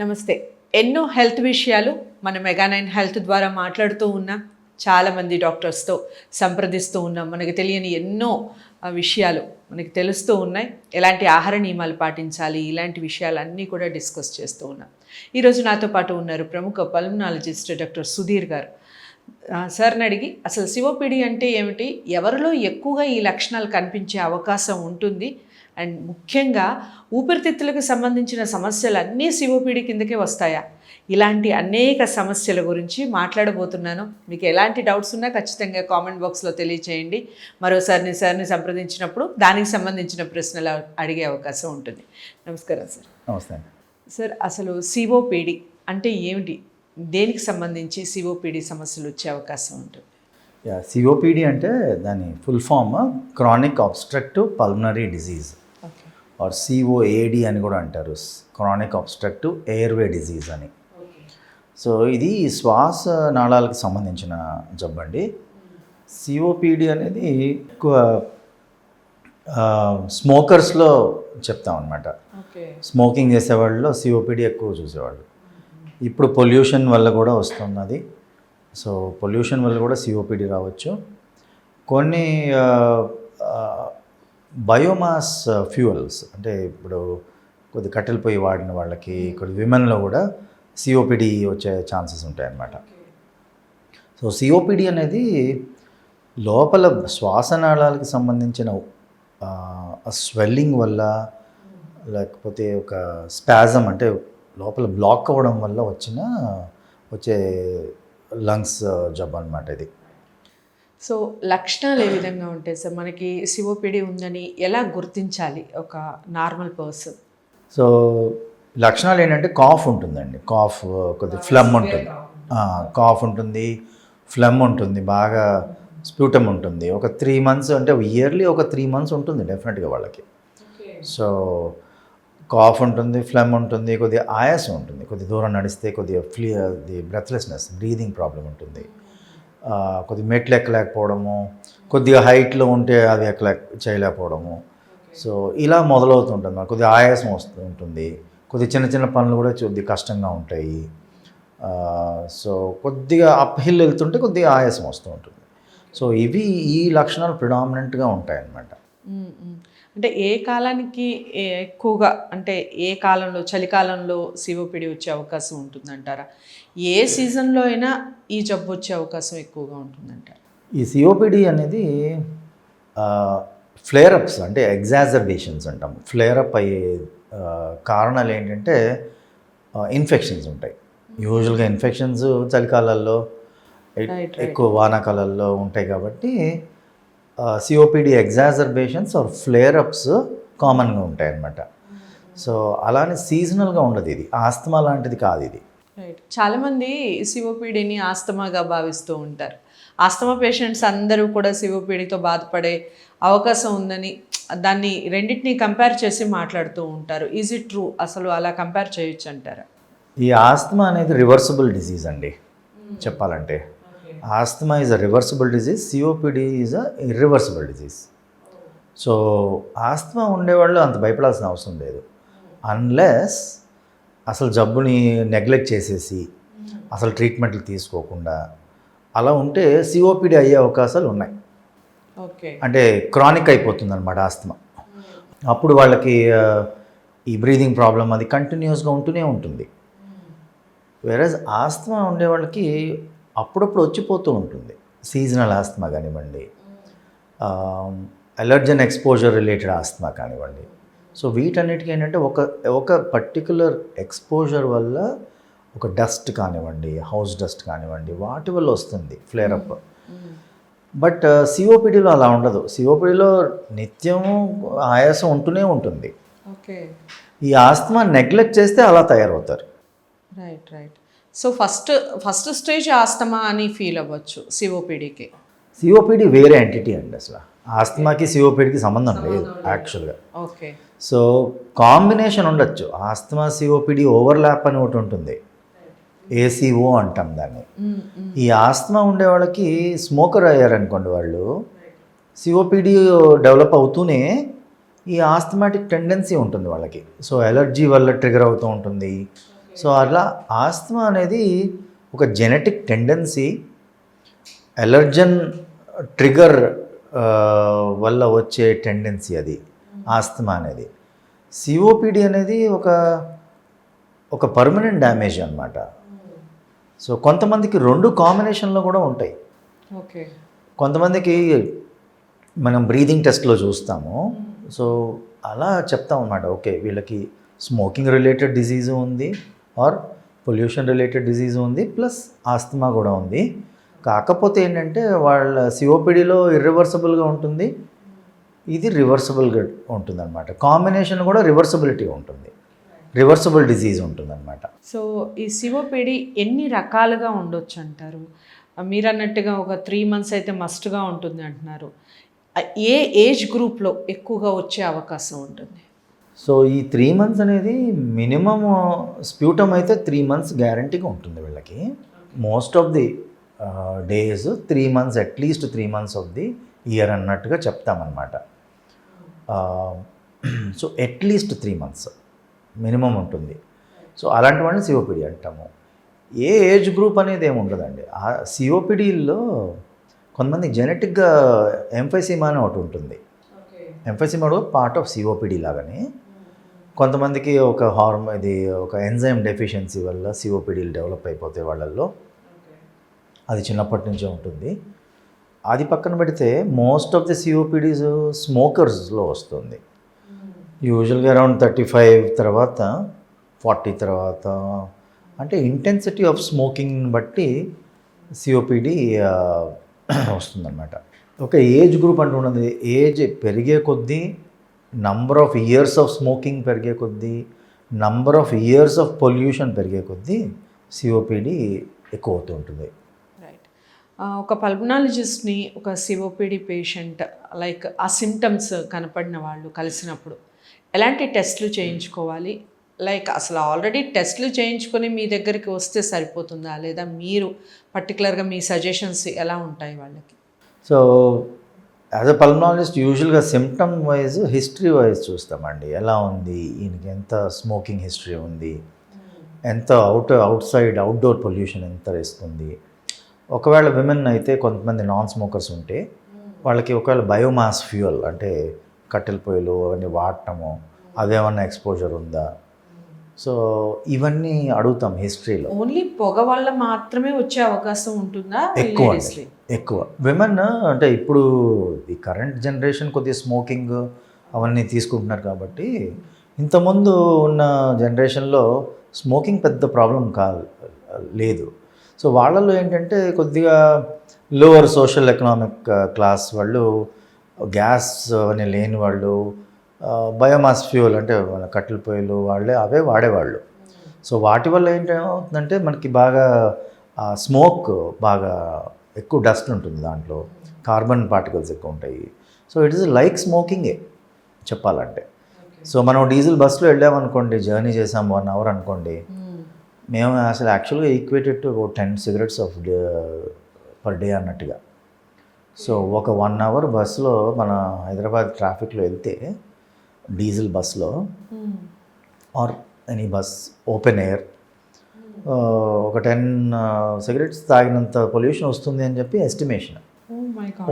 నమస్తే. ఎన్నో హెల్త్ విషయాలు మన మెగానైన్ హెల్త్ ద్వారా మాట్లాడుతూ ఉన్నాం చాలామంది డాక్టర్స్తో సంప్రదిస్తూ ఉన్నాం. మనకు తెలియని ఎన్నో విషయాలు మనకి తెలుస్తూ ఉన్నాయి. ఎలాంటి ఆహార నియమాలు పాటించాలి? ఇలాంటి విషయాలన్నీ కూడా డిస్కస్ చేస్తూ ఉన్నాం. ఈరోజు నాతో పాటు ఉన్నారు ప్రముఖ పల్మనాలజిస్ట్ డాక్టర్ సుధీర్ గారు. సార్ని అడిగి అసలు సిఓపిడి అంటే ఏమిటి? ఎవరిలో ఎక్కువగా ఈ లక్షణాలు కనిపించే అవకాశం ఉంటుంది? అండ్ ముఖ్యంగా ఊపిరితిత్తులకు సంబంధించిన సమస్యలు అన్నీ సిఓపిడి కిందకే వస్తాయా? ఇలాంటి అనేక సమస్యల గురించి మాట్లాడబోతున్నాను. మీకు ఎలాంటి డౌట్స్ ఉన్నా ఖచ్చితంగా కామెంట్ బాక్స్లో తెలియచేయండి. మరోసారి సార్ని సంప్రదించినప్పుడు దానికి సంబంధించిన ప్రశ్నలు అడిగే అవకాశం ఉంటుంది. నమస్కారం సార్. నమస్తే సార్ అసలు సిఓపిడి అంటే ఏమిటి? దేనికి సంబంధించి సిఓపిడి సమస్యలు వచ్చే అవకాశం ఉంటుంది? యా సిఓపిడి అంటే దాని full form chronic obstructive pulmonary disease. Or COAD అని కూడా అంటారు. క్రానిక్ ఆబ్స్ట్రక్టివ్ ఎయిర్వే డిజీజ్ అని. సో ఇది శ్వాస నాళాలకు సంబంధించిన జబ్బు అండి. సిఓపిడి అనేది ఎక్కువ స్మోకర్స్లో చెప్తాం అనమాట స్మోకింగ్ చేసేవాళ్ళలో సిఓపిడి ఎక్కువ చూసేవాళ్ళు. ఇప్పుడు పొల్యూషన్ వల్ల కూడా వస్తున్నది. సో పొల్యూషన్ వల్ల కూడా సిఓపిడి రావచ్చు. కొన్ని బయోమాస్ ఫ్యూయల్స్ అంటే ఇప్పుడు కొద్ది కట్టెల పొయ్యి వాడిన వాళ్ళకి ఇక్కడ విమెన్లో కూడా సిఓపిడి వచ్చే ఛాన్సెస్ ఉంటాయన్నమాట. సో సిఓపిడి అనేది లోపల శ్వాసనాళాలకు సంబంధించిన స్వెల్లింగ్ వల్ల లేకపోతే ఒక స్పాజం అంటే లోపల బ్లాక్ అవ్వడం వల్ల వచ్చిన వచ్చే లంగ్స్ జబ్బు అనమాట ఇది. సో లక్షణాలు ఏ విధంగా ఉంటాయి సార్? మనకి సిఓపిడి ఉందని ఎలా గుర్తించాలి ఒక నార్మల్ పర్సన్? సో లక్షణాలు ఏంటంటే కాఫ్ ఉంటుందండి. కాఫ్ కొద్ది ఫ్లమ్ ఉంటుంది. కాఫ్ ఉంటుంది. ఫ్లమ్ ఉంటుంది బాగా స్ప్యూటమ్ ఉంటుంది. ఒక త్రీ మంత్స్ అంటే ఇయర్లీ ఒక త్రీ మంత్స్ ఉంటుంది డెఫినెట్గా వాళ్ళకి. సో కాఫ్ ఉంటుంది ఫ్లమ్ ఉంటుంది కొద్దిగా ఆయాసం ఉంటుంది. కొద్ది దూరం నడిస్తే కొద్దిగా ఫ్లీ ది బ్రెత్లెస్నెస్ బ్రీదింగ్ ప్రాబ్లం ఉంటుంది. ఆ, కొద్దిగా మెట్లు ఎక్కలేకపోవడము కొద్దిగా హైట్లో ఉంటే అది ఎక్కలే చేయలేకపోవడము. సో ఇలా మొదలవుతుంటుంది కొద్దిగా ఆయాసం వస్తూ ఉంటుంది. కొద్దిగా చిన్న చిన్న పనులు కూడా కొద్దిగా కష్టంగా ఉంటాయి. సో కొద్దిగా అప్ హిల్ వెళ్తుంటే కొద్దిగా ఆయాసం వస్తూ ఉంటుంది. సో ఇవి ఈ లక్షణాలు ప్రిడామినెంట్గా ఉంటాయి అన్నమాట మ్మ్, మ్మ్. అంటే ఏ కాలానికి ఎక్కువగా అంటే ఏ కాలంలో చలికాలంలో సిఓపిడి వచ్చే అవకాశం ఉంటుందంటారా? ఏ సీజన్లో అయినా ఈ జబ్బు వచ్చే అవకాశం ఎక్కువగా ఉంటుందంటారా? ఈ సిఓపిడి అనేది ఫ్లేరప్స్ అంటే ఎగ్జాజర్బేషన్స్ అంటాం. ఫ్లేరప్ అయ్యే కారణాలు ఏంటంటే ఇన్ఫెక్షన్స్ ఉంటాయి. యూజువల్గా ఇన్ఫెక్షన్స్ చలికాలాల్లో ఎక్కువ వానాకాలాల్లో ఉంటాయి కాబట్టి సిఓపిడి ఎగ్జాజర్బేషన్స్ ఆర్ ఫ్లేరప్స్ కామన్గా ఉంటాయి అన్నమాట సో అలానే సీజనల్గా ఉండదు ఇది. ఆస్తమా లాంటిది కాదు ఇది. రైట్ చాలామంది సిఓపిడిని ఆస్తమాగా భావిస్తూ ఉంటారు. ఆస్తమా పేషెంట్స్ అందరూ కూడా సిఓపిడితో బాధపడే అవకాశం ఉందని దాన్ని రెండింటిని కంపేర్ చేసి మాట్లాడుతూ ఉంటారు. ఈజ్ ఇట్ ట్రూ అసలు అలా కంపేర్ చేయొచ్చు అంటారా ఈ ఆస్తమా అనేది రివర్సిబుల్ డిజీజ్ అండి. చెప్పాలంటే. Asthma is a reversible disease COPD is a irreversible disease so asthma ఉండేవాళ్ళు అంత భయపడాల్సిన అవసరం లేదు. అన్లెస్ అసలు జబ్బుని నెగ్లెక్ట్ చేసేసి అసలు ట్రీట్మెంట్లు తీసుకోకుండా అలా ఉంటే సిఓపిడి అయ్యే అవకాశాలు ఉన్నాయి. ఓకే. అంటే క్రానిక్ అయిపోతుంది అనమాట ఆస్తమా. అప్పుడు వాళ్ళకి ఈ బ్రీదింగ్ ప్రాబ్లం అది కంటిన్యూస్గా ఉంటూనే ఉంటుంది. వేరేజ్ ఆస్తమా ఉండే వాళ్ళకి అప్పుడప్పుడు వచ్చిపోతూ ఉంటుంది. సీజనల్ ఆస్తమా కానివ్వండి అలర్జన్ ఎక్స్పోజర్ రిలేటెడ్ ఆస్తమా కానివ్వండి. సో వీటన్నిటికీ ఏంటంటే ఒక ఒక పర్టికులర్ ఎక్స్పోజర్ వల్ల ఒక డస్ట్ కానివ్వండి హౌస్ డస్ట్ కానివ్వండి వాటి వల్ల వస్తుంది ఫ్లేరప్ బట్ సిఓపిడిలో అలా ఉండదు. సిఓపిడిలో నిత్యము ఆయాసం ఉంటూనే ఉంటుంది. ఓకే. ఈ ఆస్తమా నెగ్లెక్ట్ చేస్తే అలా తయారవుతారు. Right right. So first first stage asthma అని ఫీల్ అవ్వచ్చు సిఓపిడికి సిఓపిడి వేరే ఎంటిటీ అండి అసలు. ఆస్తమాకి సిఓపిడికి సంబంధం లేదు యాక్చువల్గా ఓకే సో కాంబినేషన్ ఉండొచ్చు. ఆస్తమా సిఓపిడి ఓవర్లాప్ అని ఒకటి ఉంటుంది. ఏసీఓ అంటాం దాన్ని. ఈ ఆస్తమా ఉండే వాళ్ళకి స్మోకర్ అయ్యారనుకోండి వాళ్ళు సిఓపిడి డెవలప్ అవుతూనే ఈ ఆస్థమాటిక్ టెండెన్సీ ఉంటుంది వాళ్ళకి. సో ఎలర్జీ వల్ల ట్రిగర్ అవుతూ ఉంటుంది. సో అలా ఆస్తమా అనేది ఒక జెనెటిక్ టెండెన్సీ ఎలర్జన్ ట్రిగర్ వల్ల వచ్చే టెండెన్సీ అది ఆస్తమా అనేది. సిఓపిడి అనేది ఒక ఒక పర్మనెంట్ డ్యామేజ్ అన్నమాట. సో కొంతమందికి రెండు కాంబినేషన్లో కూడా ఉంటాయి. ఓకే. కొంతమందికి మనం బ్రీదింగ్ టెస్ట్లో చూస్తాము. సో అలా చెప్తాం అన్నమాట. ఓకే వీళ్ళకి స్మోకింగ్ రిలేటెడ్ డిజీజ్ ఉంది. ఆర్ పొల్యూషన్ రిలేటెడ్ డిజీజ్ ఉంది ప్లస్ ఆస్తమా కూడా ఉంది. కాకపోతే ఏంటంటే వాళ్ళ సిఓపిడిలో ఇర్రివర్సబుల్గా ఉంటుంది. ఇది రివర్సబుల్గా ఉంటుందన్నమాట. కాంబినేషన్ కూడా రివర్సబిలిటీ ఉంటుంది. రివర్సబుల్ డిజీజ్ ఉంటుందన్నమాట. సో ఈ సివోపిడి ఎన్ని రకాలుగా ఉండొచ్చు అంటారు మీరు అన్నట్టుగా ఒక త్రీ మంత్స్ అయితే మస్ట్గా ఉంటుంది అంటున్నారు ఏ ఏజ్ గ్రూప్లో ఎక్కువగా వచ్చే అవకాశం ఉంటుంది? సో ఈ త్రీ మంత్స్ అనేది మినిమం స్ప్యూటమ్ అయితే త్రీ మంత్స్ గ్యారంటీగా ఉంటుంది వీళ్ళకి. Most of the days three months at least three months of the year అన్నట్టుగా చెప్తామన్నమాట. So at least three months minimum ఉంటుంది. సో అలాంటి వాళ్ళని సిఓపిడి అంటాము. ఏ ఏజ్ గ్రూప్ అనేది ఏమి ఉండదండి. ఆ సిఓపిడిలో కొంతమంది జెనెటిక్గా ఎంఫైసిమా అని ఒకటి ఉంటుంది. ఎంఫైసిమా కూడా పార్ట్ ఆఫ్ సిఓపిడి లాగానే. కొంతమందికి ఒక హార్మ్ ఇది ఒక ఎంజైమ్ డెఫిషియన్సీ వల్ల సిఓపిడీలు డెవలప్ అయిపోతాయి వాళ్ళల్లో అది చిన్నప్పటి నుంచే ఉంటుంది. అది పక్కన పెడితే మోస్ట్ ఆఫ్ ది సిఓపిడీస్ స్మోకర్స్లో వస్తుంది. యూజువల్గా అరౌండ్ థర్టీ ఫైవ్ తర్వాత ఫార్టీ తర్వాత అంటే ఇంటెన్సిటీ ఆఫ్ స్మోకింగ్ బట్టి సిఓపిడి వస్తుందన్నమాట. ఒక ఏజ్ గ్రూప్ అంటూ ఉన్నది. ఏజ్ పెరిగే కొద్దీ number of years of smoking పెరిగే కొద్దీ number of years of pollution పెరిగే కొద్దీ సిఓపిడి ఎక్కువ అవుతూ ఉంటుంది రైట్ ఒక పల్మనాలజిస్ట్ని ఒక సిఓపిడి పేషెంట్ లైక్ ఆ సిమ్టమ్స్ కనపడిన వాళ్ళు కలిసినప్పుడు ఎలాంటి టెస్ట్లు చేయించుకోవాలి? లైక్ అసలు ఆల్రెడీ టెస్ట్లు చేయించుకొని మీ దగ్గరికి వస్తే సరిపోతుందా? లేదా మీరు పర్టికులర్గా మీ సజెషన్స్ ఎలా ఉంటాయి వాళ్ళకి? సో యాజ్ అ పల్మనాలజిస్ట్ యూజువల్గా సిమ్టమ్ వైజ్ హిస్టరీ వైజ్ చూస్తామండి. ఎలా ఉంది? ఈయనకి ఎంత స్మోకింగ్ హిస్టరీ ఉంది? ఎంత out outside outdoor pollution ఎంత ఇస్తుంది ఒకవేళ విమెన్ అయితే కొంతమంది నాన్ స్మోకర్స్ ఉంటే వాళ్ళకి ఒకవేళ బయోమాస్ ఫ్యూయల్ అంటే కట్టెల పొయ్యిలు అవన్నీ వాడటము అదేమన్నా ఎక్స్పోజర్ ఉందా? సో ఇవన్నీ అడుగుతాం హిస్టరీలో. ఓన్లీ పొగ వల్ల మాత్రమే వచ్చే అవకాశం ఉంటుందా? ఎక్కువ ఎక్కువ. విమెన్ అంటే ఇప్పుడు ఈ కరెంట్ జనరేషన్ కొద్దిగా స్మోకింగ్ అవన్నీ తీసుకుంటున్నారు కాబట్టి ఇంతకుముందు ఉన్న జనరేషన్లో స్మోకింగ్ పెద్ద ప్రాబ్లం కా లేదు. సో వాళ్ళలో ఏంటంటే కొద్దిగా లోవర్ సోషల్ ఎకనామిక్ క్లాస్ వాళ్ళు గ్యాస్ అవన్నీ లేని వాళ్ళు బయోమాస్ ఫ్యూల్ అంటే మన కట్టెల పొయ్యిలు వాళ్ళే అవే వాడేవాళ్ళు. సో వాటి వల్ల ఏంటవుతుందంటే మనకి బాగా స్మోక్ బాగా ఎక్కువ డస్ట్ ఉంటుంది దాంట్లో. కార్బన్ పార్టికల్స్ ఎక్కువ ఉంటాయి. సో ఇట్ ఈస్ లైక్ స్మోకింగే చెప్పాలంటే. సో మనం డీజిల్ బస్సులో వెళ్ళామనుకోండి జర్నీ చేసాం వన్ అవర్ అనుకోండి మేము అసలు యాక్చువల్గా equated to ten cigarettes of per day అన్నట్టుగా. సో ఒక వన్ అవర్ బస్సులో మన హైదరాబాద్ ట్రాఫిక్లో వెళ్తే డీజిల్ బస్సులో or any bus open air. ఒక టెన్ సిగరెట్స్ తాగినంత పొల్యూషన్ వస్తుంది అని చెప్పి ఎస్టిమేషన్.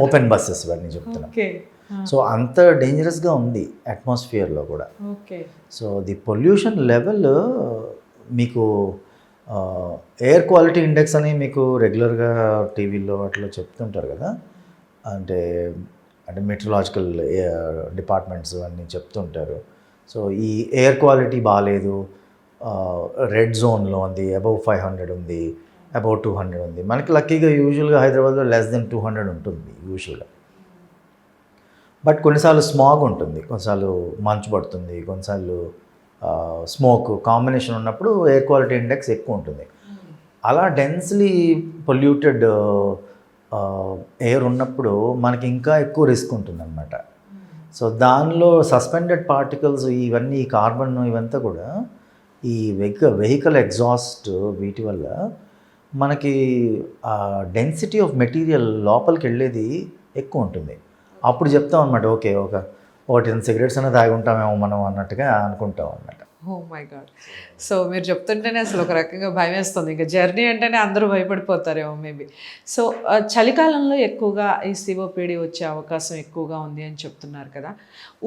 ఓపెన్ బస్సెస్ ఇవన్నీ చెప్తున్నాం. ఓకే సో అంత డేంజరస్గా ఉంది అట్మాస్ఫియర్లో కూడా. సో ది పొల్యూషన్ లెవెల్ మీకు ఎయిర్ క్వాలిటీ ఇండెక్స్ అని మీకు రెగ్యులర్గా టీవీలో అట్లా చెప్తుంటారు కదా. అంటే అంటే మెట్రలాజికల్ డిపార్ట్మెంట్స్ అన్నీ చెప్తుంటారు. సో ఈ ఎయిర్ క్వాలిటీ బాగాలేదు రెడ్ జోన్లో ఉంది అబౌవ్ ఫైవ్ హండ్రెడ్ ఉంది అబౌవ్ టూ హండ్రెడ్ ఉంది. మనకి లక్కీగా యూజువల్గా హైదరాబాద్లో లెస్ దెన్ టూ హండ్రెడ్ ఉంటుంది యూజువల్గా బట్ కొన్నిసార్లు స్మాగ్ ఉంటుంది కొన్నిసార్లు మంచు పడుతుంది కొన్నిసార్లు స్మోక్ కాంబినేషన్ ఉన్నప్పుడు ఎయిర్ క్వాలిటీ ఇండెక్స్ ఎక్కువ ఉంటుంది. అలా డెన్స్లీ పొల్యూటెడ్ ఎయిర్ ఉన్నప్పుడు మనకి ఇంకా ఎక్కువ రిస్క్ ఉంటుందన్నమాట. సో దానిలో సస్పెండెడ్ పార్టికల్స్ ఇవన్నీ ఈ కార్బన్ ఇవంతా కూడా ఈ వెహికల్ వెహికల్ ఎగ్జాస్ట్ వీటి వల్ల మనకి ఆ డెన్సిటీ ఆఫ్ మెటీరియల్ లోపలికి వెళ్ళేది ఎక్కువ ఉంటుంది. అప్పుడు చెప్తాం అనమాట ఓకే ఒక ఒకటి సిగరెట్స్ అనేది తాగి ఉంటామేమో మనం అన్నట్టుగా అనుకుంటాం అన్నమాట ఓ మై గాడ్ సో మీరు చెప్తుంటేనే అసలు ఒక రకంగా భయం వేస్తుంది ఇంకా జర్నీ అంటేనే అందరూ భయపడిపోతారేమో మేబీ. సో చలికాలంలో ఎక్కువగా ఈ సిఓపిడి వచ్చే అవకాశం ఎక్కువగా ఉంది అని చెప్తున్నారు కదా.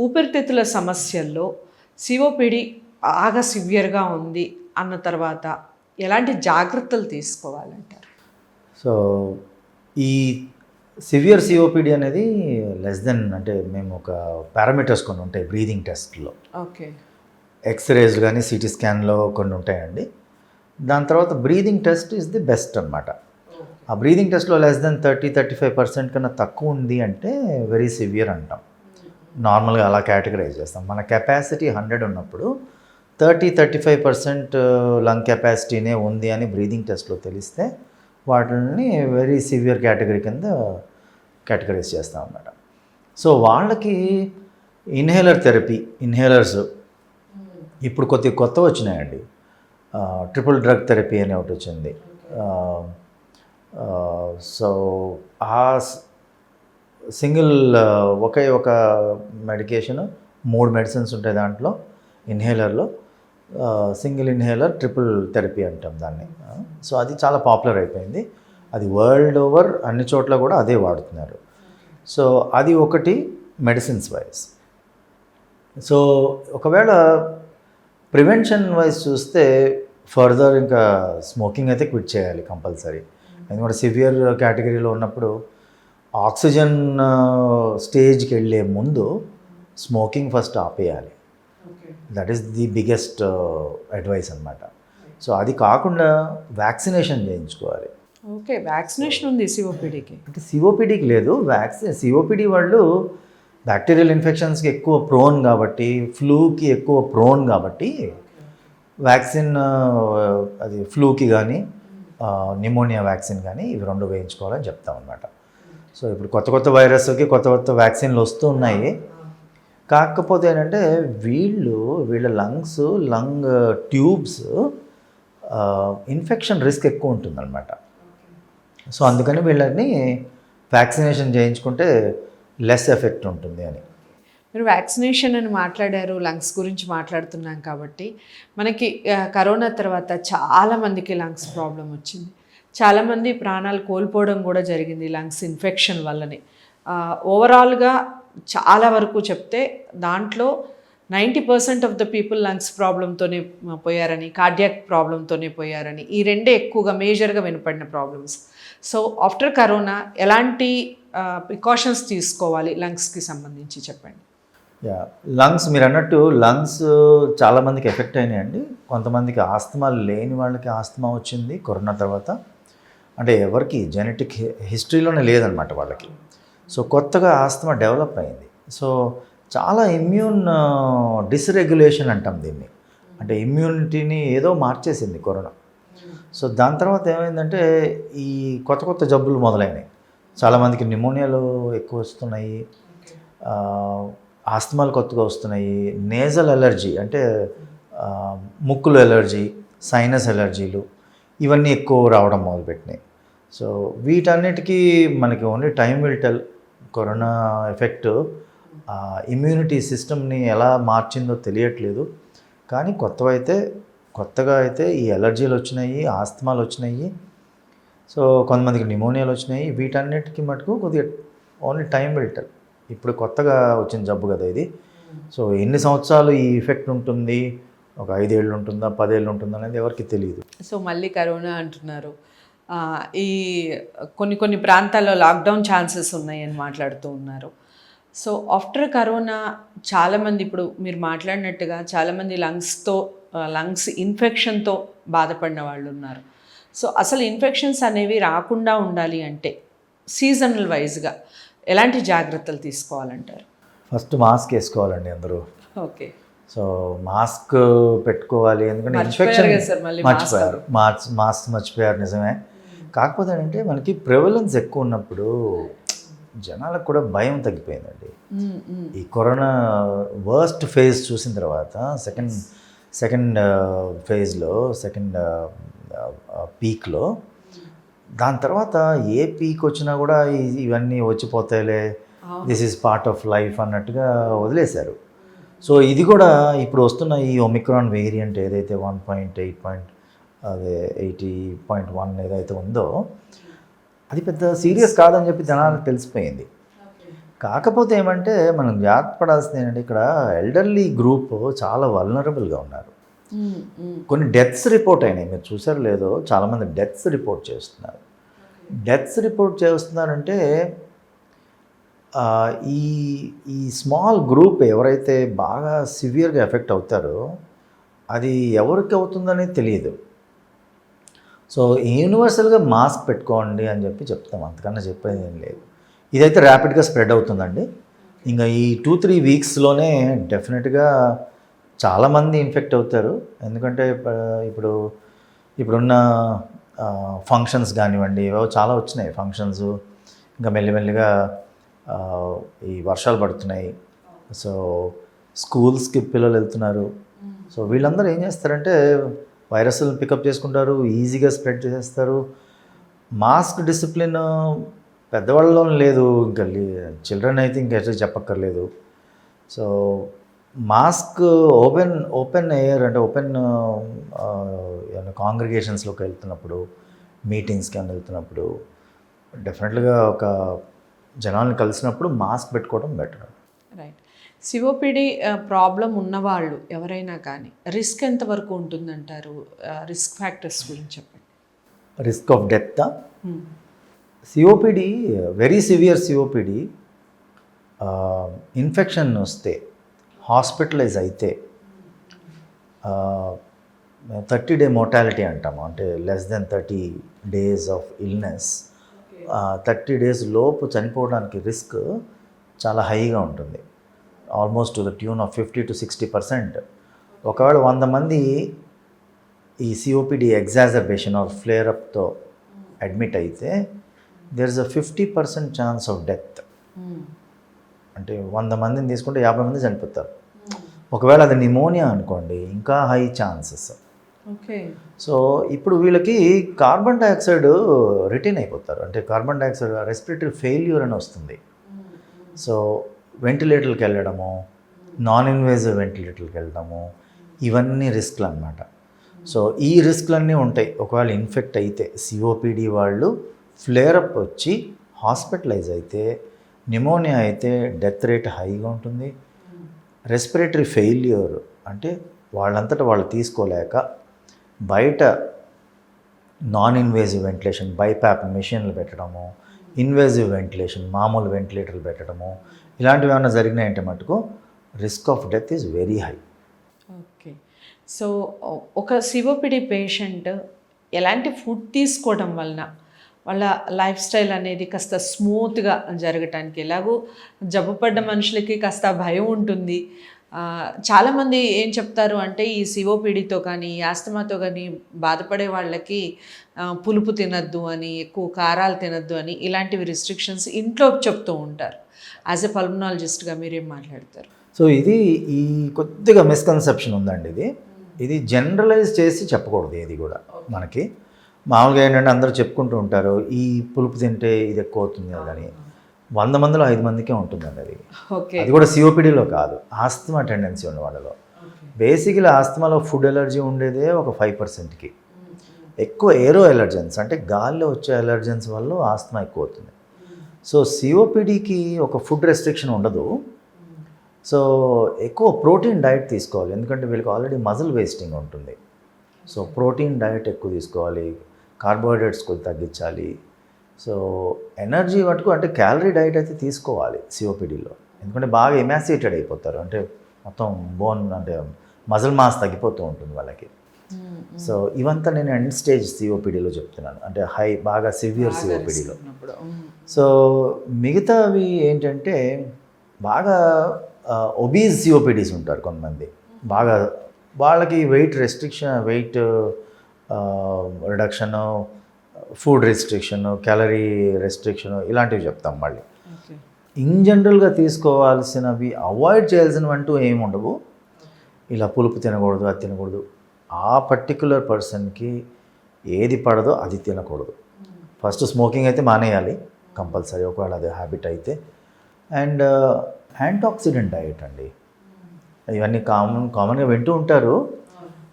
ఊపిరితిత్తుల సమస్యల్లో సిఓపిడి బాగా సివియర్గా ఉంది అన్న తర్వాత ఎలాంటి జాగ్రత్తలు తీసుకోవాలంటారు? సో ఈ సివియర్ సిఓపిడి అనేది లెస్ దెన్ అంటే మేము ఒక పారామీటర్స్ కొన్ని ఉంటాయి బ్రీదింగ్ టెస్ట్లో. ఓకే. ఎక్స్రేస్ కానీ సిటీ స్కాన్లో కొన్ని ఉంటాయండి. దాని తర్వాత breathing test is the best అనమాట ఆ బ్రీదింగ్ టెస్ట్లో less than thirty thirty five percent కన్నా తక్కువ ఉంది అంటే వెరీ సివియర్ అంటాం. నార్మల్గా అలా కేటగరైజ్ చేస్తాం. మన కెపాసిటీ హండ్రెడ్ ఉన్నప్పుడు thirty thirty five percent lung కెపాసిటీనే ఉంది అని బ్రీదింగ్ టెస్ట్లో తెలిస్తే వాటిని వెరీ సివియర్ కేటగిరీ కింద కేటగరైజ్ చేస్తాం అన్నమాట. సో వాళ్ళకి ఇన్హేలర్ థెరపీ ఇన్హేలర్స్ ఇప్పుడు కొద్ది కొత్త వచ్చినాయండి. ట్రిపుల్ డ్రగ్ థెరపీ అని ఒకటి వచ్చింది. సో ఆ సింగిల్ ఒకే ఒక మెడికేషన్ మూడు మెడిసిన్స్ ఉంటాయి దాంట్లో ఇన్హేలర్లో. సింగిల్ ఇన్హేలర్ ట్రిపుల్ థెరపీ అంటాం దాన్ని. సో అది చాలా పాపులర్ అయిపోయింది. అది వరల్డ్ ఓవర్ అన్ని చోట్ల కూడా అదే వాడుతున్నారు. సో అది ఒకటి మెడిసిన్స్ వైజ్. సో ఒకవేళ ప్రివెన్షన్ వైజ్ చూస్తే ఫర్దర్ ఇంకా స్మోకింగ్ అయితే క్విట్ చేయాలి కంపల్సరీ. ఎందుకంటే సివియర్ కేటగిరీలో ఉన్నప్పుడు ఆక్సిజన్ స్టేజ్కి వెళ్ళే ముందు స్మోకింగ్ ఫస్ట్ ఆపేయాలి. That is the biggest advice అనమాట సో అది కాకుండా వ్యాక్సినేషన్ చేయించుకోవాలి. ఓకే వ్యాక్సినేషన్ ఉంది సిఓపిడికి అంటే సిఓపిడికి లేదు వ్యాక్సిన్ సిఓపిడి వాళ్ళు బ్యాక్టీరియల్ ఇన్ఫెక్షన్స్కి ఎక్కువ ప్రోన్ కాబట్టి ఫ్లూకి ఎక్కువ ప్రోన్ కాబట్టి వ్యాక్సిన్ అది ఫ్లూకి కానీ నిమోనియా వ్యాక్సిన్ కానీ ఇవి రెండు వేయించుకోవాలని చెప్తాం అనమాట సో ఇప్పుడు కొత్త కొత్త వైరస్కి కొత్త కొత్త వ్యాక్సిన్లు వస్తున్నాయి. కాకపోతే ఏంటంటే వీళ్ళు వీళ్ళ lungs lung tubes infection risk ఎక్కువ ఉంటుందన్నమాట. సో అందుకని వీళ్ళని వ్యాక్సినేషన్ చేయించుకుంటే లెస్ ఎఫెక్ట్ ఉంటుంది అని. మీరు వ్యాక్సినేషన్ అని మాట్లాడారు లంగ్స్ గురించి మాట్లాడుతున్నాం కాబట్టి మనకి కరోనా తర్వాత చాలామందికి లంగ్స్ ప్రాబ్లం వచ్చింది. చాలామంది ప్రాణాలు కోల్పోవడం కూడా జరిగింది లంగ్స్ ఇన్ఫెక్షన్ వల్లనే. ఓవరాల్గా చాలా వరకు చెప్తే దాంట్లో ninety percent of the people lungs ప్రాబ్లంతోనే పోయారని కార్డియాక్ ప్రాబ్లంతోనే పోయారని ఈ రెండే ఎక్కువగా మేజర్గా వినపడిన ప్రాబ్లమ్స్ సో ఆఫ్టర్ కరోనా ఎలాంటి ప్రికాషన్స్ తీసుకోవాలి లంగ్స్కి సంబంధించి చెప్పండి. యా లంగ్స్ మీరు అన్నట్టు లంగ్స్ చాలామందికి ఎఫెక్ట్ అయినాయండి. కొంతమందికి ఆస్తమా లేని వాళ్ళకి ఆస్తమా వచ్చింది కరోనా తర్వాత. అంటే ఎవరికి జెనెటిక్ హిస్టరీలోనే లేదనమాట వాళ్ళకి. సో కొత్తగా ఆస్తమా డెవలప్ అయింది. సో చాలా ఇమ్యూన్ డిస్రెగ్యులేషన్ అంటాం దీన్ని. అంటే ఇమ్యూనిటీని ఏదో మార్చేసింది కరోనా. సో దాని తర్వాత ఏమైందంటే ఈ కొత్త కొత్త జబ్బులు మొదలైనాయి. చాలామందికి న్యూమోనియాలు ఎక్కువ వస్తున్నాయి. ఆస్తమాలు కొత్తగా వస్తున్నాయి. నేజల్ ఎలర్జీ అంటే ముక్కులు ఎలర్జీ సైనస్ ఎలర్జీలు ఇవన్నీ ఎక్కువ రావడం మొదలుపెట్టినాయి. సో వీటన్నిటికీ మనకి only time will tell corona effect. Immunity సిస్టమ్ని ఎలా మార్చిందో తెలియట్లేదు. కానీ కొత్తవైతే కొత్తగా అయితే ఈ ఎలర్జీలు వచ్చినాయి ఆస్తమాలు వచ్చినాయి. సో కొంతమందికి నిమోనియాలు వచ్చినాయి. వీటన్నిటికీ మటుకు కొద్దిగా ఓన్లీ టైం వెళ్తారు ఇప్పుడు కొత్తగా వచ్చిన జబ్బు కదా ఇది. సో ఎన్ని సంవత్సరాలు ఈ ఎఫెక్ట్ ఉంటుంది? ఒక ఐదేళ్ళు ఉంటుందా? పదేళ్ళు ఉంటుందా అనేది ఎవరికి తెలియదు. సో మళ్ళీ కరోనా అంటున్నారు. ఈ కొన్ని కొన్ని ప్రాంతాల్లో లాక్డౌన్ ఛాన్సెస్ ఉన్నాయని మాట్లాడుతూ ఉన్నారు. సో ఆఫ్టర్ కరోనా చాలామంది ఇప్పుడు మీరు మాట్లాడినట్టుగా చాలామంది లంగ్స్తో లంగ్స్ ఇన్ఫెక్షన్తో బాధపడిన వాళ్ళు ఉన్నారు సో అసలు ఇన్ఫెక్షన్స్ అనేవి రాకుండా ఉండాలి అంటే సీజనల్ వైజ్గా ఎలాంటి జాగ్రత్తలు తీసుకోవాలంటారు? ఫస్ట్ మాస్క్ వేసుకోవాలండి అందరూ. ఓకే. సో మాస్క్ పెట్టుకోవాలి ఎందుకంటే ఇన్ఫెక్షన్ మర్చిపోయారు. మాస్క్ మాస్క్ మర్చిపోయారు నిజమే. కాకపోతే ఏంటంటే మనకి ప్రివలెన్స్ ఎక్కువ ఉన్నప్పుడు జనాలకు కూడా భయం తగ్గిపోయిందండి. ఈ కరోనా వర్స్ట్ ఫేజ్ చూసిన తర్వాత సెకండ్ సెకండ్ ఫేజ్లో సెకండ్ పీక్లో దాని తర్వాత ఏ పీక్ వచ్చినా కూడా ఇవన్నీ వచ్చిపోతాయిలే. This is part of life అన్నట్టుగా వదిలేశారు. సో ఇది కూడా ఇప్పుడు వస్తున్న ఈ ఒమిక్రాన్ వేరియంట్ ఏదైతే వన్ పాయింట్ ఎయిట్ పాయింట్ అదే ఎయిటీ పాయింట్ వన్ ఏదైతే ఉందో అది పెద్ద సీరియస్ కాదని చెప్పి జనాలకు తెలిసిపోయింది. కాకపోతే ఏమంటే మనం జాగ్రత్త పడాల్సింది ఏంటంటే ఇక్కడ ఎల్డర్లీ గ్రూప్ చాలా వల్నరబుల్గా ఉన్నారు. కొన్ని డెత్స్ రిపోర్ట్ అయినాయి. మీరు చూసారు లేదో చాలామంది డెత్స్ రిపోర్ట్ చేస్తున్నారు. డెత్స్ రిపోర్ట్ చేస్తున్నారంటే ఈ ఈ స్మాల్ గ్రూప్ ఎవరైతే బాగా సివియర్గా ఎఫెక్ట్ అవుతారో అది ఎవరికి అవుతుందని తెలియదు. సో యూనివర్సల్గా మాస్క్ పెట్టుకోండి అని చెప్పి చెప్తాం. అంతకన్నా చెప్పేది ఏం లేదు. ఇదైతే ర్యాపిడ్గా స్ప్రెడ్ అవుతుందండి. ఇంకా ఈ టూ త్రీ వీక్స్లోనే డెఫినెట్గా చాలామంది ఇన్ఫెక్ట్ అవుతారు. ఎందుకంటే ఇప్పుడు ఇప్పుడున్న ఫంక్షన్స్ కానివ్వండి ఏవో చాలా వచ్చినాయి. ఫంక్షన్స్ ఇంకా మెల్లిమెల్లిగా ఈ వర్షాలు పడుతున్నాయి. సో స్కూల్స్కి పిల్లలు వెళ్తున్నారు. సో వీళ్ళందరూ ఏం చేస్తారంటే వైరస్లు పికప్ చేసుకుంటారు ఈజీగా స్ప్రెడ్ చేసేస్తారు. మాస్క్ డిసిప్లిన్ పెద్దవాళ్ళలో లేదు. ఇంకా చిల్డ్రన్ అయితే ఇంకా చెప్పక్కర్లేదు. So mask open open air అంటే ఓపెన్ కాంగ్రిగేషన్స్లోకి వెళ్తున్నప్పుడు మీటింగ్స్కి అని వెళ్తున్నప్పుడు డెఫినెట్గా ఒక జనాల్ని కలిసినప్పుడు మాస్క్ పెట్టుకోవడం బెటర్ రైట్ సిఓపిడి ప్రాబ్లం ఉన్నవాళ్ళు ఎవరైనా కానీ రిస్క్ ఎంతవరకు ఉంటుందంటారు? రిస్క్ ఫ్యాక్టర్స్ గురించి చెప్పండి. Risk of death. COPD very severe COPD infection వస్తే హాస్పిటలైజ్ అయితే థర్టీ డే మోటాలిటీ అంటాము అంటే less than thirty days of illness. Thirty days లోపు చనిపోవడానికి రిస్క్ చాలా హైగా ఉంటుంది. Almost to the tune of fifty to sixty percent. ఒకవేళ వంద మంది ఈ సిఓపిడి ఎగ్జాజర్బేషన్ ఆర్ ఫ్లేర్ అప్తో అడ్మిట్ అయితే there is a fifty percent chance of death. అంటే వంద మందిని తీసుకుంటే యాభై మంది చనిపోతారు. ఒకవేళ అది నిమోనియా అనుకోండి ఇంకా హై ఛాన్సెస్ ఓకే. సో ఇప్పుడు వీళ్ళకి కార్బన్ డైఆక్సైడ్ రిటైన్ అయిపోతారు. అంటే కార్బన్ డైఆక్సైడ్ రెస్పిరేటరీ ఫెయిల్యూర్ అని వస్తుంది. సో వెంటిలేటర్కి వెళ్ళడము నాన్ ఇన్వేజివ్ వెంటిలేటర్కి వెళ్ళడము ఇవన్నీ రిస్క్లు అనమాట సో ఈ రిస్క్లన్నీ ఉంటాయి. ఒకవేళ ఇన్ఫెక్ట్ అయితే సిఓపిడి వాళ్ళు ఫ్లేరప్ వచ్చి హాస్పిటలైజ్ అయితే నిమోనియా అయితే డెత్ రేట్ హైగా ఉంటుంది. రెస్పిరేటరీ ఫెయిల్యూర్ అంటే వాళ్ళంతటా వాళ్ళు తీసుకోలేక బయట నాన్ ఇన్వేజివ్ వెంటిలేషన్ బైపాప్ మెషిన్లు పెట్టడము ఇన్వేజివ్ వెంటిలేషన్ మామూలు వెంటిలేటర్లు పెట్టడము ఇలాంటివి ఏమైనా జరిగినాయంటే మటుకు risk of death is very high okay so ఒక సిఓపిడి పేషెంట్ ఎలాంటి ఫుడ్ తీసుకోవడం వలన వాళ్ళ లైఫ్ స్టైల్ అనేది కాస్త స్మూత్గా జరగటానికి ఎలాగో జబ్బుపడ్డ మనుషులకి కాస్త భయం ఉంటుంది. చాలామంది ఏం చెప్తారు అంటే ఈ సిఓపిడితో కానీ ఆస్తమాతో కానీ బాధపడే వాళ్ళకి పులుపు తినద్దు అని ఎక్కువ కారాలు తినద్దు అని ఇలాంటివి రిస్ట్రిక్షన్స్ ఇంట్లో చెప్తూ ఉంటారు. యాజ్ ఎ పల్మనాలజిస్ట్గా మీరేం మాట్లాడతారు? సో ఇది ఈ కొద్దిగా మిస్కన్సెప్షన్ ఉందండి ఇది. ఇది జనరలైజ్ చేసి చెప్పకూడదు ఏది కూడా మనకి. మామూలుగా ఏంటంటే అందరూ చెప్పుకుంటూ ఉంటారు ఈ పులుపు తింటే ఇది ఎక్కువ అవుతుంది అని. వంద మందిలో ఐదు మందికే ఉంటుందండి అది. అది కూడా సిఓపిడిలో కాదు ఆస్తమా టెండెన్సీ ఉన్న వాళ్ళలో. బేసిక్లీ ఆస్తమాలో ఫుడ్ ఎలర్జీ ఉండేదే ఒక ఫైవ్ పర్సెంట్కి. ఎక్కువ ఏరో ఎలర్జెన్స్ అంటే గాల్లో వచ్చే ఎలర్జెన్స్ వల్ల ఆస్తమా ఎక్కువ అవుతుంది. సో సిఓపిడికి ఒక ఫుడ్ రెస్ట్రిక్షన్ ఉండదు. సో ఎక్కువ ప్రోటీన్ డైట్ తీసుకోవాలి ఎందుకంటే వీళ్ళకి ఆల్రెడీ మజిల్ వేస్టింగ్ ఉంటుంది. సో ప్రోటీన్ డైట్ ఎక్కువ తీసుకోవాలి కార్బోహైడ్రేట్స్ కొద్ది తగ్గించాలి. సో ఎనర్జీ మటుకు అంటే క్యాలరీ డైట్ అయితే తీసుకోవాలి సిఓపిడిలో. ఎందుకంటే బాగా ఎమాసియేటెడ్ అయిపోతారు. అంటే మొత్తం బోన్ అంటే మజిల్ మాస్ తగ్గిపోతూ ఉంటుంది వాళ్ళకి. సో ఇవంతా నేను ఎండ్ స్టేజ్ సిఓపిడిలో చెప్తున్నాను. అంటే హై బాగా సివియర్ సిఓపిడిలో. సో మిగతావి ఏంటంటే బాగా ఒబీజ్ సిఓపిడీస్ ఉంటారు కొంతమంది. బాగా వాళ్ళకి weight restriction weight reduction food restriction calorie restriction ఇలాంటివి చెప్తాం మళ్ళీ. ఇన్ జనరల్గా తీసుకోవాల్సినవి అవాయిడ్ చేయాల్సినవి అంటూ ఏమి ఉండవు ఇలా పులుపు తినకూడదు అది తినకూడదు. ఆ పర్టికులర్ పర్సన్కి ఏది పడదో అది తినకూడదు. ఫస్ట్ స్మోకింగ్ అయితే మానేయాలి కంపల్సరీ. ఒకవేళ అది హ్యాబిట్ అయితే. అండ్ యాంటాక్సిడెంట్ డైట్ అండి. ఇవన్నీ కామన్ కామన్గా వింటూ ఉంటారు.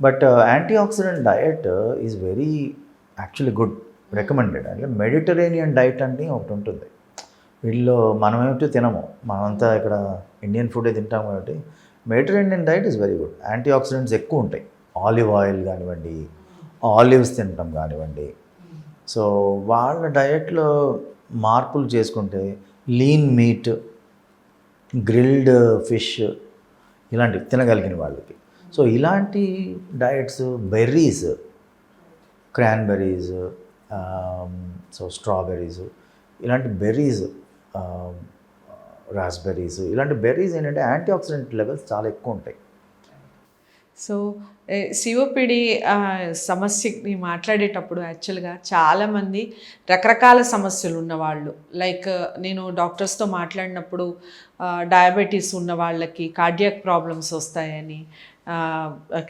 But antioxidant diet is very actually good recommended అంటే మెడిటరేనియన్ డైట్ అని ఒకటి ఉంటుంది. వీళ్ళు మనం ఏమిటో తినము? మనమంతా ఇక్కడ ఇండియన్ ఫుడే తింటాం కాబట్టి Mediterranean diet is very good antioxidants ఎక్కువ ఉంటాయి. ఆలివ్ ఆయిల్ కానివ్వండి ఆలివ్స్ తినటం కానివ్వండి. సో వాళ్ళ డయట్లో మార్పులు చేసుకుంటే లీన్ మీట్ గ్రిల్డ్ ఫిష్ ఇలాంటివి తినగలిగిన వాళ్ళకి. సో ఇలాంటి diets berries cranberries so strawberries ఇలాంటి బెర్రీస్ రాస్బెర్రీస్ ఇలాంటి బెర్రీస్ ఏంటంటే యాంటీ ఆక్సిడెంట్ లెవెల్స్ చాలా ఎక్కువ ఉంటాయి. సో సిఓపిడి సమస్యని మాట్లాడేటప్పుడు యాక్చువల్గా చాలామంది రకరకాల సమస్యలు ఉన్నవాళ్ళు. లైక్ నేను డాక్టర్స్తో మాట్లాడినప్పుడు డయాబెటీస్ ఉన్న వాళ్ళకి కార్డియాక్ ప్రాబ్లమ్స్ వస్తాయని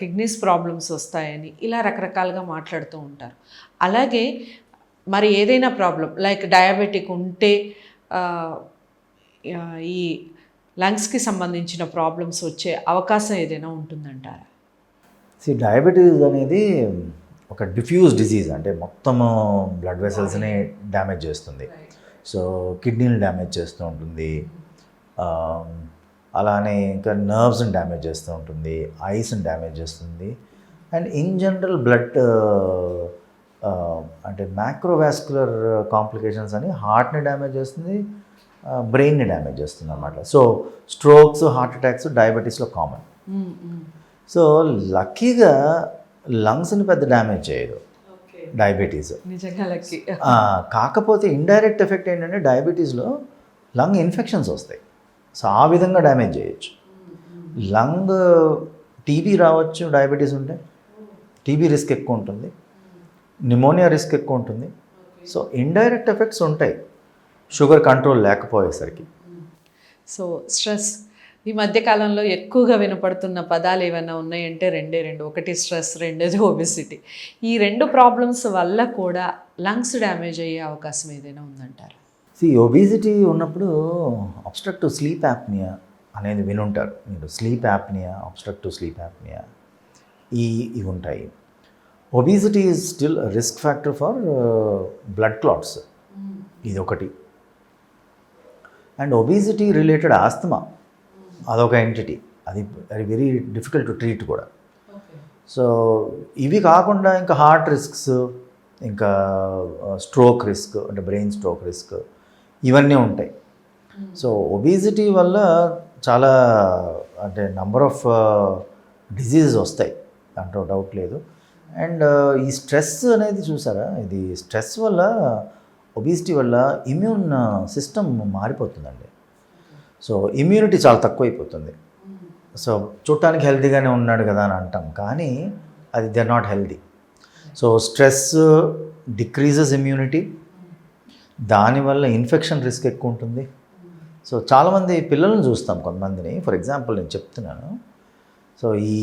కిడ్నీస్ ప్రాబ్లమ్స్ వస్తాయని ఇలా రకరకాలుగా మాట్లాడుతూ ఉంటారు. అలాగే మరి ఏదైనా ప్రాబ్లం లైక్ డయాబెటిక్ ఉంటే ఈ లంగ్స్కి సంబంధించిన ప్రాబ్లమ్స్ వచ్చే అవకాశం ఏదైనా ఉంటుందంటారా? సి డయాబెటీస్ అనేది ఒక డిఫ్యూజ్ డిజీజ్ అంటే మొత్తం బ్లడ్ వెసల్స్ని డ్యామేజ్ చేస్తుంది. సో కిడ్నీని డ్యామేజ్ చేస్తూ ఉంటుంది. ఆ, అలానే ఇంకా నర్వ్స్ని డ్యామేజ్ చేస్తూ ఉంటుంది. ఐస్ని డ్యామేజ్ చేస్తుంది. అండ్ ఇన్ జనరల్ బ్లడ్ అంటే మ్యాక్రోవాస్కులర్ కాంప్లికేషన్స్ అని హార్ట్ని డ్యామేజ్ చేస్తుంది బ్రెయిన్ని డ్యామేజ్ చేస్తుంది అన్నమాట. సో స్ట్రోక్స్ హార్ట్ అటాక్స్ డయాబెటీస్లో కామన్. సో లక్కీగా లంగ్స్ని పెద్ద డ్యామేజ్ చేయదు. డయాబెటీస్. కాకపోతే ఇండైరెక్ట్ ఎఫెక్ట్ ఏంటంటే డయాబెటీస్లో లంగ్ ఇన్ఫెక్షన్స్ వస్తాయి. సో ఆ విధంగా డ్యామేజ్ చేయొచ్చు. లంగ్ టీబీ రావచ్చు డయాబెటీస్ ఉంటే. టీబీ రిస్క్ ఎక్కువ ఉంటుంది. నిమోనియా రిస్క్ ఎక్కువ ఉంటుంది. సో ఇండైరెక్ట్ ఎఫెక్ట్స్ ఉంటాయి. షుగర్ కంట్రోల్ లేకపోయేసరికి. సో స్ట్రెస్ ఈ మధ్య కాలంలో ఎక్కువగా వినపడుతున్న పదాలు ఏమైనా ఉన్నాయంటే రెండే రెండు. ఒకటి స్ట్రెస్ రెండోది ఒబిసిటీ ఈ రెండు ప్రాబ్లమ్స్ వల్ల కూడా లంగ్స్ డ్యామేజ్ అయ్యే అవకాశం ఏదైనా ఉందంటారా? సి ఒబిసిటీ ఉన్నప్పుడు అబ్స్ట్రక్టివ్ స్లీప్ యాప్నియా అనేది వినుంటారు. మీరు sleep apnea obstructive sleep apnea ఈ ఇవి ఉంటాయి. Obesity is still risk factor for blood clots ఇది ఒకటి. అండ్ ఒబిసిటీ రిలేటెడ్ ఆస్తమా అదొక ఎంటిటీ అది అది వెరీ డిఫికల్ట్ టు ట్రీట్ కూడా. సో ఇవి కాకుండా ఇంకా హార్ట్ రిస్క్స్ ఇంకా స్ట్రోక్ రిస్క్ అంటే బ్రెయిన్ స్ట్రోక్ రిస్క్ ఇవన్నీ ఉంటాయి. సో ఒబిసిటీ వల్ల చాలా అంటే నంబర్ ఆఫ్ డిజీజెస్ వస్తాయి. దాంట్లో డౌట్ లేదు. అండ్ ఈ స్ట్రెస్ అనేది చూసారా? ఇది స్ట్రెస్ వల్ల ఒబిసిటీ వల్ల ఇమ్యూన్ సిస్టమ్ మారిపోతుందండి. సో ఇమ్యూనిటీ చాలా తక్కువైపోతుంది. సో చూడటానికి హెల్తీగానే ఉన్నాడు కదా అని అంటాం. కానీ అది they not healthy so stress decreases immunity దానివల్ల ఇన్ఫెక్షన్ రిస్క్ ఎక్కువ ఉంటుంది. సో చాలామంది పిల్లల్ని చూస్తాం కొంతమందిని. ఫర్ ఎగ్జాంపుల్ నేను చెప్తున్నాను. సో ఈ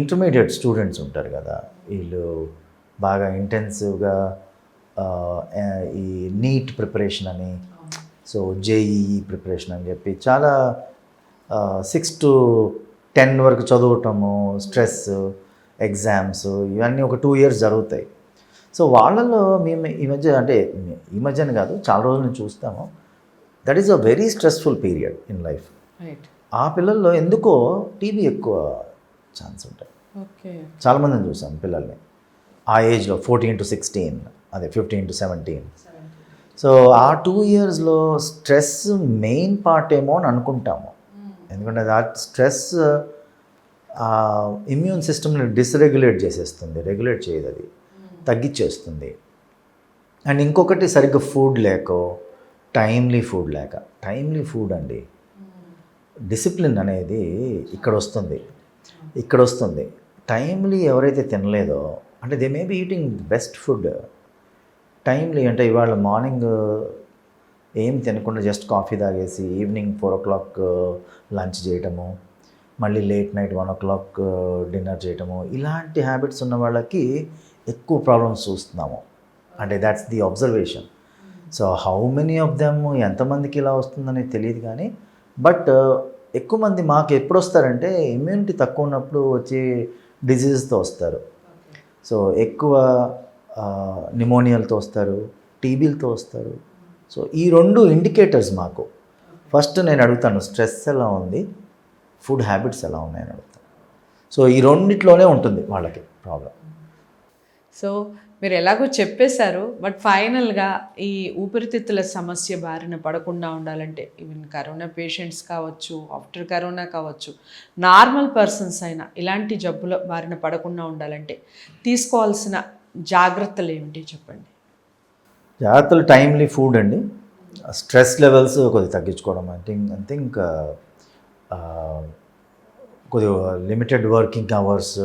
ఇంటర్మీడియట్ స్టూడెంట్స్ ఉంటారు కదా. వీళ్ళు బాగా ఇంటెన్సివ్గా ఈ నీట్ ప్రిపరేషన్ అని సో జేఈఈ ప్రిపరేషన్ అని చెప్పి చాలా సిక్స్ టు టెన్ వరకు చదవటము స్ట్రెస్ ఎగ్జామ్స్ ఇవన్నీ ఒక టూ ఇయర్స్ జరుగుతాయి. సో వాళ్ళలో మేము ఈ మధ్య అంటే ఈ మధ్యన కాదు చాలా రోజుల నుంచి చూస్తాము that is a very stressful period in life ఆ పిల్లల్లో ఎందుకో టీబీ ఎక్కువ ఛాన్స్ ఉంటాయి. ఓకే. చాలామందిని చూసాం పిల్లల్ని. ఆ ఏజ్లో ఫోర్టీన్ టు సిక్స్టీన్ అదే ఫిఫ్టీన్ టు సెవెంటీన్ సో ఆ టూ ఇయర్స్లో స్ట్రెస్ మెయిన్ పార్ట్ ఏమో అని అనుకుంటాము. ఎందుకంటే ఆ స్ట్రెస్ ఇమ్యూన్ సిస్టమ్ని డిస్రెగ్యులేట్ చేసేస్తుంది రెగ్యులేట్ చేయదు అది. తగ్గించేస్తుంది అండ్ ఇంకొకటి సరిగ్గా ఫుడ్ లేకో టైమ్లీ ఫుడ్ లేక టైమ్లీ ఫుడ్ అండి. డిసిప్లిన్ అనేది ఇక్కడ వస్తుంది. ఇక్కడ వస్తుంది. టైమ్లీ ఎవరైతే తినలేదో అంటే they may be eating best food timely అంటే ఇవాళ మార్నింగ్ ఏం తినకుండా జస్ట్ కాఫీ తాగేసి evening four o'clock lunch చేయటము మళ్ళీ late night one o'clock dinner చేయటము ఇలాంటి హ్యాబిట్స్ ఉన్న వాళ్ళకి ఎక్కువ ప్రాబ్లమ్స్ చూస్తున్నాము. అంటే that's the observation so how many of them ఎంతమందికి ఇలా వస్తుందని తెలియదు కానీ బట్ ఎక్కువ మంది మాకు ఎప్పుడు వస్తారంటే ఇమ్యూనిటీ తక్కువ ఉన్నప్పుడు వచ్చి డిజీజ్తో వస్తారు. సో ఎక్కువ నిమోనియల్తో వస్తారు టీబీలతో వస్తారు. సో ఈ రెండు ఇండికేటర్స్ మాకు. ఫస్ట్ నేను అడుగుతాను స్ట్రెస్ ఎలా ఉంది? ఫుడ్ హ్యాబిట్స్ ఎలా ఉన్నాయని అడుగుతాను. సో ఈ రెండిట్లోనే ఉంటుంది వాళ్ళకి ప్రాబ్లం సో మీరు ఎలాగో చెప్పేశారు బట్ ఫైనల్గా ఈ ఊపిరితిత్తుల సమస్య బారిన పడకుండా ఉండాలంటే ఈవెన్ కరోనా పేషెంట్స్ కావచ్చు ఆఫ్టర్ కరోనా కావచ్చు నార్మల్ పర్సన్స్ అయినా ఇలాంటి జబ్బుల బారిన పడకుండా ఉండాలంటే తీసుకోవాల్సిన జాగ్రత్తలు ఏమిటి చెప్పండి? జాగ్రత్తలు టైమ్లీ ఫుడ్ అండి. స్ట్రెస్ లెవెల్స్ కొద్దిగా తగ్గించుకోవడం ఐ థింక్ ఐ థింక్ కొద్దిగా లిమిటెడ్ వర్కింగ్ అవర్స్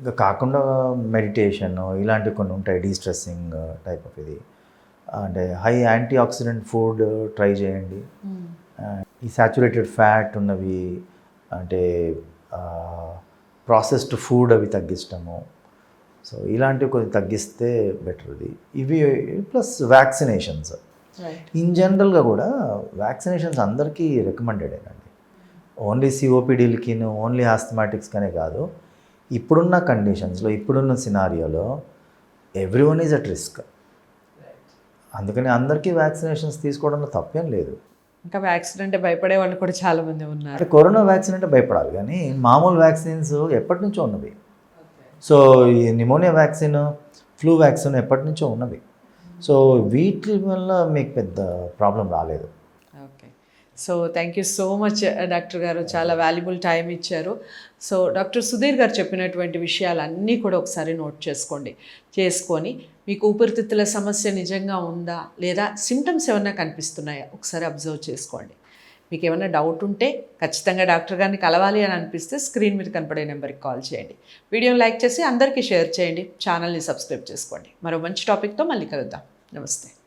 ఇంకా కాకుండా మెడిటేషన్ ఇలాంటివి కొన్ని ఉంటాయి డీస్ట్రెస్సింగ్ టైప్ ఆఫ్ ఇది. అంటే high antioxidant food try చేయండి ఈ సాచురేటెడ్ ఫ్యాట్ ఉన్నవి అంటే ప్రాసెస్డ్ ఫుడ్ అవి తగ్గించడము సో ఇలాంటివి కొద్దిగా తగ్గిస్తే బెటర్ ఇది. ఇవి ప్లస్ వ్యాక్సినేషన్స్ ఇన్ జనరల్గా కూడా వ్యాక్సినేషన్స్ అందరికీ రికమెండెడ్ అండి. ఓన్లీ సిఓపిడీలకి ఓన్లీ ఆస్థమాటిక్స్కనే కాదు. ఇప్పుడున్న కండిషన్స్లో ఇప్పుడున్న సినారియోలో everyone is at risk అందుకని అందరికీ వ్యాక్సినేషన్స్ తీసుకోవడంలో తప్పేం లేదు. ఇంకా వ్యాక్సిన్ అంటే భయపడే వాళ్ళు కూడా చాలా మంది ఉన్నారు. అంటే కరోనా వ్యాక్సిన్ అంటే భయపడాలి. కానీ మామూలు వ్యాక్సిన్స్ ఎప్పటి నుంచో ఉన్నవి. సో ఈ నిమోనియా వ్యాక్సిన్ ఫ్లూ వ్యాక్సిన్ ఎప్పటి నుంచో ఉన్నవి. సో వీటి వల్ల మీకు పెద్ద ప్రాబ్లం రాలేదు. Okay. So thank you so much doctor గారు. చాలా వాల్యుబుల్ టైం ఇచ్చారు. సో డాక్టర్ సుధీర్ గారు చెప్పినటువంటి విషయాలన్నీ కూడా ఒకసారి నోట్ చేసుకోండి. చేసుకొని మీకు ఊపిరితిత్తుల సమస్య నిజంగా ఉందా? లేదా సిమ్టమ్స్ ఏమన్నా కనిపిస్తున్నాయా? ఒకసారి అబ్జర్వ్ చేసుకోండి. మీకు ఏమైనా డౌట్ ఉంటే ఖచ్చితంగా డాక్టర్ గారిని కలవాలి అని అనిపిస్తే స్క్రీన్ మీద కనపడే నెంబర్కి కాల్ చేయండి. వీడియోని లైక్ చేసి అందరికీ షేర్ చేయండి. ఛానల్ని సబ్స్క్రైబ్ చేసుకోండి. మరో మంచి టాపిక్తో మళ్ళీ కలుద్దాం. నమస్తే.